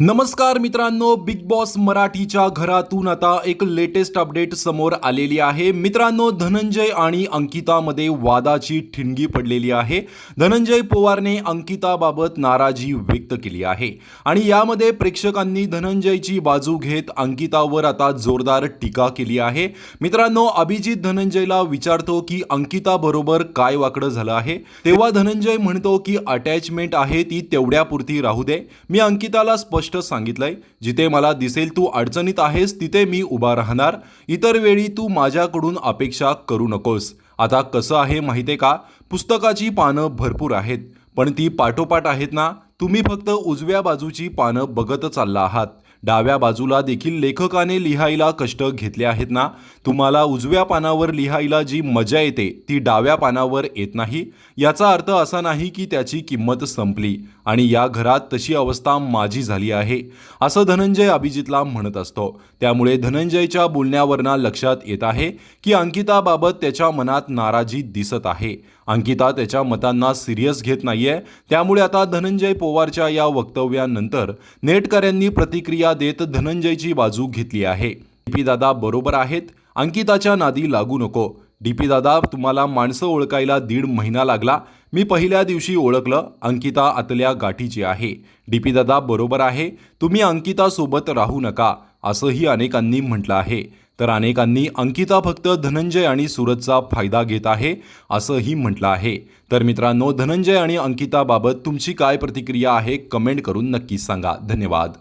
नमस्कार मित्रांनो big boss मराठीच्या घरातून आता एक लेटेस्ट अपडेट समोर आलेली आहे. मित्रांनो धनंजय आणि अंकितामध्ये वादाची ठिणगी पडलेली आहे. धनंजय पोवारने अंकिताबाबत नाराजी व्यक्त केली आहे. आणि यामध्ये प्रेक्षकांनी धनंजयची बाजू घेत अंकितावर आता जोरदार टीका केली आहे. मित्रांनो अभिजित धनंजयला विचारतो की अंकिताबरोबर काय वाकडं झालं आहे? तेव्हा धनंजय म्हणतो की अटॅचमेंट आहे ती तेवढ्यापुरती राहू दे. मी अंकिताला स्पष्ट सांगितलंय जिथे मला दिसेल तू अडचणीत आहेस तिथे मी उभा राहणार. इतर वेळी तू माझ्याकडून अपेक्षा करू नकोस. आता कसं आहे माहितीये का? पुस्तकाची पानं भरपूर आहेत पण ती पाठोपाठ आहेत ना? तुम्ही फक्त उजव्या बाजूची पानं बघत चालला आहात. डाव्या बाजूला देखील लेखकाने लिहायला कष्ट घेतले आहेत ना? तुम्हाला उजव्या पानावर लिहायला जी मजा येते ती डाव्या पानावर येत नाही? याचा अर्थ असा नाही की त्याची किंमत संपली आणि या घरात तशी अवस्था माझी झाली आहे असं धनंजय अभिजितला म्हणत असतो. त्यामुळे धनंजयच्या बोलण्यावरनं लक्षात येत आहे की अंकिताबाबत त्याच्या मनात नाराजी दिसत आहे. अंकिता त्याच्या मतांना सिरियस घेत नाहीये. त्यामुळे आता धनंजय पोवारच्या या वक्तव्यानंतर नेटकऱ्यांनी प्रतिक्रिया देत धनंजयची बाजू घेतली आहे. डीपी दादा बरोबर आहेत. अंकिताच्या नादी लागू नको. डीपी दादा तुम्हाला माणसं ओळखायला दीड महिना लागला. मी पहिल्या दिवशी ओळखलं. अंकिता आतल्या गाठीची आहे. डीपी दादा बरोबर आहे. तुम्ही अंकितासोबत राहू नका असंही अनेकांनी म्हटलं आहे. तर अनेकांनी अंकिता फक्त धनंजय आणि सुरतचा फायदा घेत आहे असंही म्हटलं आहे. तर मित्रांनो धनंजय आणि अंकिताबाबत तुमची काय प्रतिक्रिया आहे कमेंट करून नक्कीच सांगा. धन्यवाद.